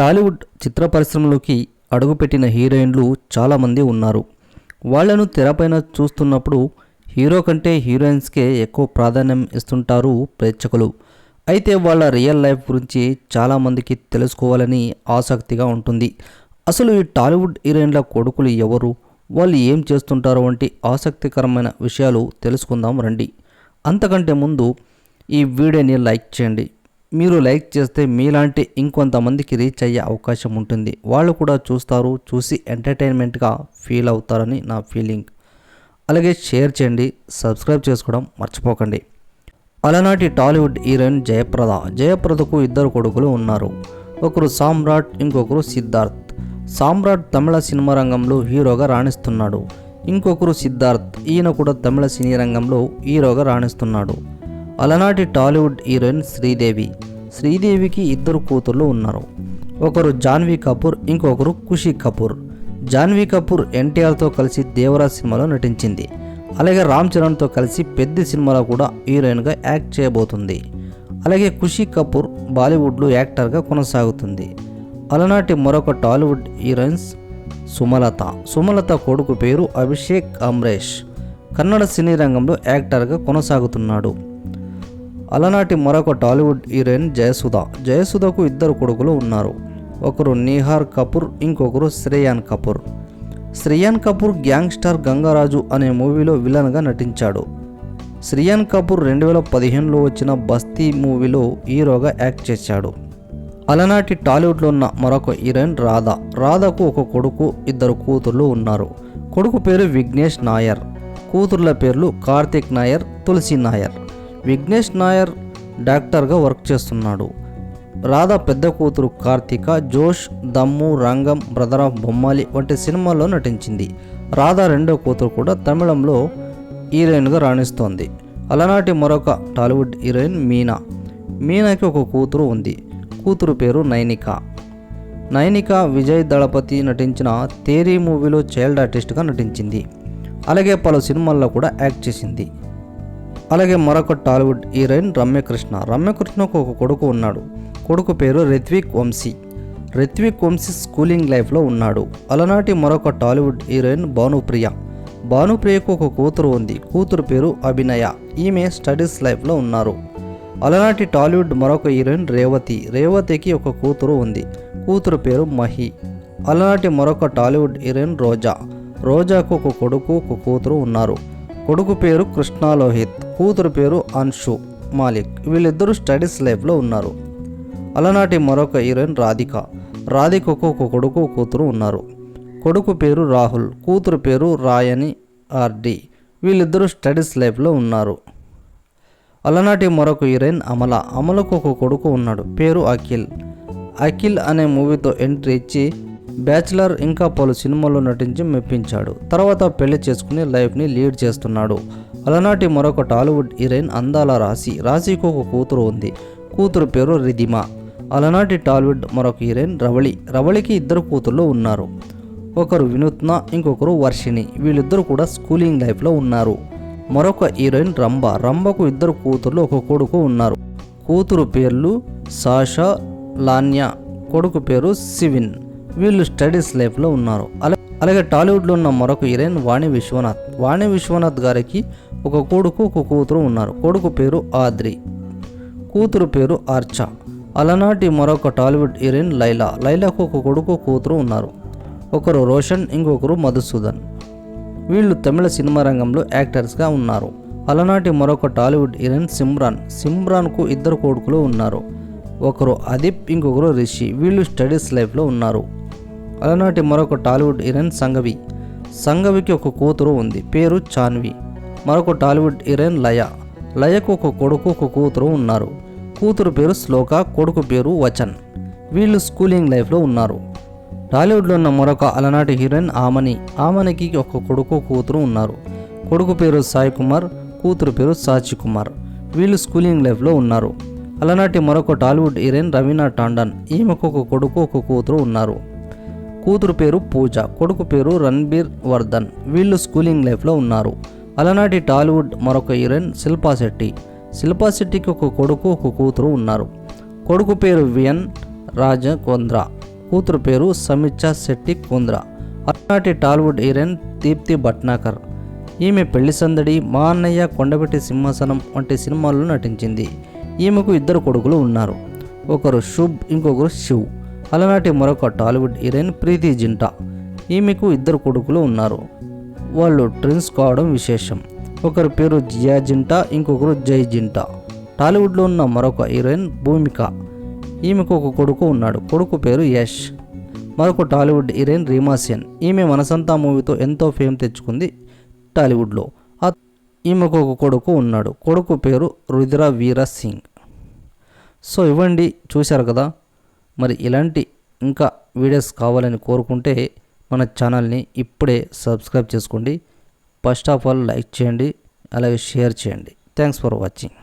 టాలీవుడ్ చిత్ర పరిశ్రమలోకి అడుగుపెట్టిన హీరోయిన్లు చాలామంది ఉన్నారు. వాళ్ళను తెరపైన చూస్తున్నప్పుడు హీరో కంటే హీరోయిన్స్కే ఎక్కువ ప్రాధాన్యం ఇస్తుంటారు ప్రేక్షకులు. అయితే వాళ్ళ రియల్ లైఫ్ గురించి చాలామందికి తెలుసుకోవాలని ఆసక్తిగా ఉంటుంది. అసలు ఈ టాలీవుడ్ హీరోయిన్ల కొడుకులు ఎవరు? వాళ్ళు ఏం చేస్తుంటారో వంటి ఆసక్తికరమైన విషయాలు తెలుసుకుందాం రండి. అంతకంటే ముందు ఈ వీడియోని లైక్ చేయండి. మీరు లైక్ చేస్తే మీలాంటి ఇంకొంతమందికి రీచ్ అయ్యే అవకాశం ఉంటుంది. వాళ్ళు కూడా చూస్తారు చూసి ఎంటర్టైన్మెంట్గా ఫీల్ అవుతారని నా ఫీలింగ్. అలాగే షేర్ చేయండి సబ్స్క్రైబ్ చేసుకోవడం మర్చిపోకండి. అలనాటి టాలీవుడ్ హీరోయిన్ జయప్రద. జయప్రదకు ఇద్దరు కొడుకులు ఉన్నారు. ఒకరు సామ్రాట్ ఇంకొకరు సిద్ధార్థ్. సామ్రాట్ తమిళ సినిమా రంగంలో హీరోగా రాణిస్తున్నాడు. ఇంకొకరు సిద్ధార్థ్. ఈయన కూడా తమిళ సినీ రంగంలో హీరోగా రాణిస్తున్నాడు. అలనాటి టాలీవుడ్ హీరోయిన్ శ్రీదేవి. శ్రీదేవికి ఇద్దరు కూతుర్లు ఉన్నారు. ఒకరు జాన్వీ కపూర్ ఇంకొకరు ఖుషి కపూర్. జాన్వీ కపూర్ ఎన్టీఆర్తో కలిసి దేవరాజ్ సినిమాలో నటించింది. అలాగే రామ్ చరణ్తో కలిసి పెద్ద సినిమాలో కూడా హీరోయిన్గా యాక్ట్ చేయబోతుంది. అలాగే ఖుషి కపూర్ బాలీవుడ్లో యాక్టర్గా కొనసాగుతుంది. అలనాటి మరొక టాలీవుడ్ హీరోయిన్స్ సుమలత. సుమలత కొడుకు పేరు అభిషేక్ అమ్రేష్. కన్నడ సినీ రంగంలో యాక్టర్గా కొనసాగుతున్నాడు. అలనాటి మరొక టాలీవుడ్ హీరోయిన్ జయసుధ. జయసుధకు ఇద్దరు కొడుకులు ఉన్నారు. ఒకరు నిహార్ కపూర్ ఇంకొకరు శ్రేయాన్ కపూర్. శ్రేయాన్ కపూర్ గ్యాంగ్స్టర్ గంగరాజు అనే మూవీలో విలన్గా నటించాడు. శ్రేయాన్ కపూర్ రెండు వేల పదిహేనులో వచ్చిన బస్తీ మూవీలో హీరోగా యాక్ట్ చేశాడు. అలనాటి టాలీవుడ్లో ఉన్న మరొక హీరోయిన్ రాధ. రాధకు ఒక కొడుకు ఇద్దరు కూతుర్లు ఉన్నారు. కొడుకు పేరు విఘ్నేష్ నాయర్. కూతుర్ల పేర్లు కార్తిక్ నాయర్ తులసి నాయర్. విఘ్నేష్ నాయర్ డాక్టర్గా వర్క్ చేస్తున్నాడు. రాధా పెద్ద కూతురు కార్తిక జోష్ దమ్ము రంగం బ్రదర్ ఆఫ్ బొమ్మాలి వంటి సినిమాల్లో నటించింది. రాధా రెండో కూతురు కూడా తమిళంలో హీరోయిన్గా రాణిస్తోంది. అలనాటి మరొక టాలీవుడ్ హీరోయిన్ మీనా. మీనాకి ఒక కూతురు ఉంది. కూతురు పేరు నైనిక. నైనిక విజయ్ దళపతి నటించిన తేరీ మూవీలో చైల్డ్ ఆర్టిస్ట్గా నటించింది. అలాగే పలు సినిమాల్లో కూడా యాక్ట్ చేసింది. అలాగే మరొక టాలీవుడ్ హీరోయిన్ రమ్యకృష్ణ. రమ్యకృష్ణకు ఒక కొడుకు ఉన్నాడు. కొడుకు పేరు రిత్విక్ వంశీ. రిత్విక్ వంశీ స్కూలింగ్ లైఫ్లో ఉన్నాడు. అలనాటి మరొక టాలీవుడ్ హీరోయిన్ భానుప్రియ. భానుప్రియకు ఒక కూతురు ఉంది. కూతురు పేరు అభినయ. ఈమె స్టడీస్ లైఫ్లో ఉన్నారు. అలనాటి టాలీవుడ్ మరొక హీరోయిన్ రేవతి. రేవతికి ఒక కూతురు ఉంది. కూతురు పేరు మహి. అలనాటి మరొక టాలీవుడ్ హీరోయిన్ రోజా. రోజాకు ఒక కొడుకు ఒక కూతురు ఉన్నారు. కొడుకు పేరు కృష్ణాలోహిత్ కూతురు పేరు అన్షు మాలిక్. వీళ్ళిద్దరూ స్టడీస్ లైఫ్లో ఉన్నారు. అలనాటి మరొక హీరోయిన్ రాధిక. రాధికకు ఒక కొడుకు కూతురు ఉన్నారు. కొడుకు పేరు రాహుల్ కూతురు పేరు రాయని ఆర్డి వీళ్ళిద్దరూ స్టడీస్ లైఫ్లో ఉన్నారు. అలనాటి మరొక హీరోయిన్ అమల. అమలకు ఒక కొడుకు ఉన్నాడు పేరు అఖిల్. అఖిల్ అనే మూవీతో ఎంట్రీ ఇచ్చి బ్యాచిలర్ ఇంకా పలు సినిమాల్లో నటించి మెప్పించాడు. తర్వాత పెళ్ళి చేసుకుని లైఫ్ని లీడ్ చేస్తున్నాడు. అలనాటి మరొక టాలీవుడ్ హీరోయిన్ అందాల రాశి. రాశికి ఒక కూతురు ఉంది. కూతురు పేరు రిధిమా. అలనాటి టాలీవుడ్ మరొక హీరోయిన్ రవళి. రవళికి ఇద్దరు కూతుర్లు ఉన్నారు. ఒకరు వినూత్న ఇంకొకరు వర్షిణి. వీళ్ళిద్దరు కూడా స్కూలింగ్ లైఫ్లో ఉన్నారు. మరొక హీరోయిన్ రంభ. రంభకు ఇద్దరు కూతుర్లు ఒక కొడుకు ఉన్నారు. కూతురు పేర్లు సాషా లాన్యా. కొడుకు పేరు సివిన్. వీళ్ళు స్టడీస్ లైఫ్లో ఉన్నారు. అలా అలాగే టాలీవుడ్లో ఉన్న మరొక హీరోయిన్ వాణి విశ్వనాథ్. వాణి విశ్వనాథ్ గారికి ఒక కొడుకు ఒక కూతురు ఉన్నారు. కొడుకు పేరు ఆద్రి. కూతురు పేరు ఆర్చా అలనాటి మరొక టాలీవుడ్ హీరోయిన్ లైలా. లైలాకు ఒక కొడుకు కూతురు ఉన్నారు. ఒకరు రోషన్ ఇంకొకరు మధుసూదన్. వీళ్ళు తమిళ సినిమా రంగంలో యాక్టర్స్గా ఉన్నారు. అలనాటి మరొక టాలీవుడ్ హీరోయిన్ సిమ్రాన్. సిమ్రాన్కు ఇద్దరు కొడుకులు ఉన్నారు. ఒకరు అదీప్ ఇంకొకరు రిషి. వీళ్ళు స్టడీస్ లైఫ్లో ఉన్నారు. అలనాటి మరొక టాలీవుడ్ హీరోయిన్ సంగవి. సంగవికి ఒక కూతురు ఉంది పేరు చాన్వి. మరొక టాలీవుడ్ హీరోయిన్ లయ. లయకు ఒక కొడుకు ఒక కూతురు ఉన్నారు. కూతురు పేరు శ్లోక కొడుకు పేరు వచన్. వీళ్ళు స్కూలింగ్ లైఫ్లో ఉన్నారు. టాలీవుడ్లో ఉన్న మరొక అలనాటి హీరోయిన్ ఆమని. ఆమనికి ఒక కొడుకు కూతురు ఉన్నారు. కొడుకు పేరు సాయి కుమార్ కూతురు పేరు సాచి కుమార్. వీళ్ళు స్కూలింగ్ లైఫ్లో ఉన్నారు. అలనాటి మరొక టాలీవుడ్ హీరోయిన్ రవీనా టాండన్. ఈమెకు ఒక కొడుకు ఒక కూతురు ఉన్నారు. కూతురు పేరు పూజ కొడుకు పేరు రణబీర్ వర్ధన్. వీళ్ళు స్కూలింగ్ లైఫ్లో ఉన్నారు. అలనాటి టాలీవుడ్ మరొక హీరోయిన్ శిల్పా శెట్టి. శిల్పా శెట్టికి ఒక కొడుకు ఒక కూతురు ఉన్నారు. కొడుకు పేరు వియన్ రాజ కొంద్రా కూతురు పేరు సమీక్ష శెట్టి కుంద్రా అలనాటి టాలీవుడ్ హీరోయిన్ దీప్తి భట్నాకర్. ఈమె పెళ్ళి సందడి మా అన్నయ్య కొండపెట్టి సింహాసనం వంటి సినిమాల్లో నటించింది. ఈమెకు ఇద్దరు కొడుకులు ఉన్నారు. ఒకరు శుభ్ ఇంకొకరు శివ్. అలనాటి మరొక టాలీవుడ్ హీరోయిన్ ప్రీతి జింటా. ఈమెకు ఇద్దరు కొడుకులు ఉన్నారు. వాళ్ళు ట్విన్స్ కావడం విశేషం. ఒకరి పేరు జియా జింటా ఇంకొకరు జై జింటా. టాలీవుడ్లో ఉన్న మరొక హీరోయిన్ భూమిక. ఈమెకు ఒక కొడుకు ఉన్నాడు. కొడుకు పేరు యష్. మరొక టాలీవుడ్ హీరోయిన్ రీమా ఈమె మనసంతా మూవీతో ఎంతో ఫేమ్ తెచ్చుకుంది టాలీవుడ్లో. ఈమెకు ఒక కొడుకు ఉన్నాడు. కొడుకు పేరు రుద్ర వీర సింగ్. సో ఇవ్వండి చూశారు కదా? మరి ఇలాంటి ఇంకా వీడియోస్ కావాలని కోరుకుంటే మన ఛానల్ని ఇప్పుడే సబ్స్క్రైబ్ చేసుకోండి. ఫస్ట్ ఆఫ్ ఆల్ లైక్ చేయండి. అలాగే షేర్ చేయండి. Thanks for watching.